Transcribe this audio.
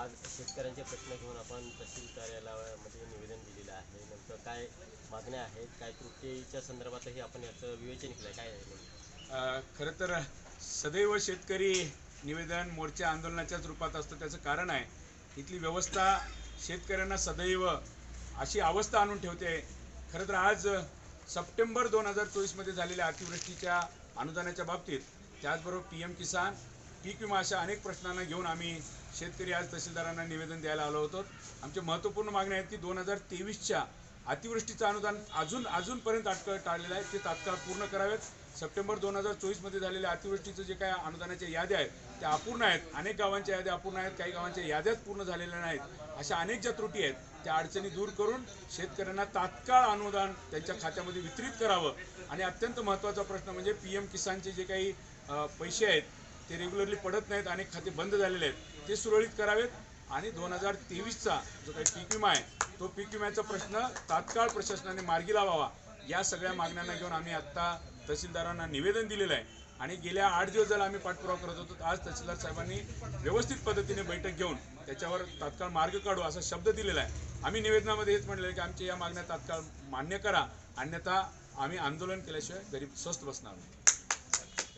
आज शेतकऱ्यांचे प्रश्न घेऊन आपण तहसील कार्यालयामध्ये निवेदन दिलेलं आहे. नंतर काय मागण्या आहेत काय कृतीच्या संदर्भातही आपण याचं विवेचन केलं काय आहे खरं तर सदैव शेतकरी निवेदन मोर्चा आंदोलनाच्याच रूपात असतं त्याचं कारण आहे. इथली व्यवस्था शेतकऱ्यांना सदैव अशी अवस्था आणून ठेवते. खरं तर आज सप्टेंबर दोन हजार चोवीसमध्ये झालेल्या अतिवृष्टीच्या अनुदानाच्या बाबतीत त्याचबरोबर पी एम किसान पीक विमा अशा अनेक प्रश्नांना घेऊन आम्ही शेतकरी आज तहसीलदारांना निवेदन द्यायला आलो होतो. आमच्या महत्त्वपूर्ण मागण्या आहेत की दोन हजार तेवीसच्या अतिवृष्टीचं अनुदान अजून अजूनपर्यंत अटकळ टाळलेलं आहे. ते तात्काळ पूर्ण करावेत. सप्टेंबर दोन हजार चोवीसमध्ये झालेल्या अतिवृष्टीचं जे काय अनुदानाच्या याद्या आहेत त्या अपूर्ण आहेत. अनेक गावांच्या याद्या अपूर्ण आहेत काही गावांच्या याद्याच पूर्ण झालेल्या नाहीत. अशा अनेक ज्या त्रुटी आहेत त्या अडचणी दूर करून शेतकऱ्यांना तात्काळ अनुदान त्यांच्या खात्यामध्ये वितरित करावं. आणि अत्यंत महत्त्वाचा प्रश्न म्हणजे पी एम किसानचे जे काही पैसे आहेत ते रेग्युलरली पडत नाहीत अनेक खाते बंद झालेले आहेत. ते सुरळीत करावेत आणि दोन हजार तेवीसचा जो काही पीक विमा आहे तो पीक विम्याचा प्रश्न तात्काळ प्रशासनाने मार्गी लावावा. या सगळ्या मागण्यांना घेऊन आम्ही आत्ता तहसीलदारांना निवेदन दिलेलं आहे. आणि गेल्या आठ दिवस झाला आम्ही पाठपुरावा करत होतो. आज तहसीलदार साहेबांनी व्यवस्थित पद्धतीने बैठक घेऊन त्याच्यावर तात्काळ मार्ग काढू असा शब्द दिलेला आहे. आम्ही निवेदनामध्ये हेच म्हणलेलं आहे की आमच्या या मागण्या तात्काळ मान्य करा. अन्यथा आम्ही आंदोलन केल्याशिवाय गरीब स्वस्त बसणार नाही.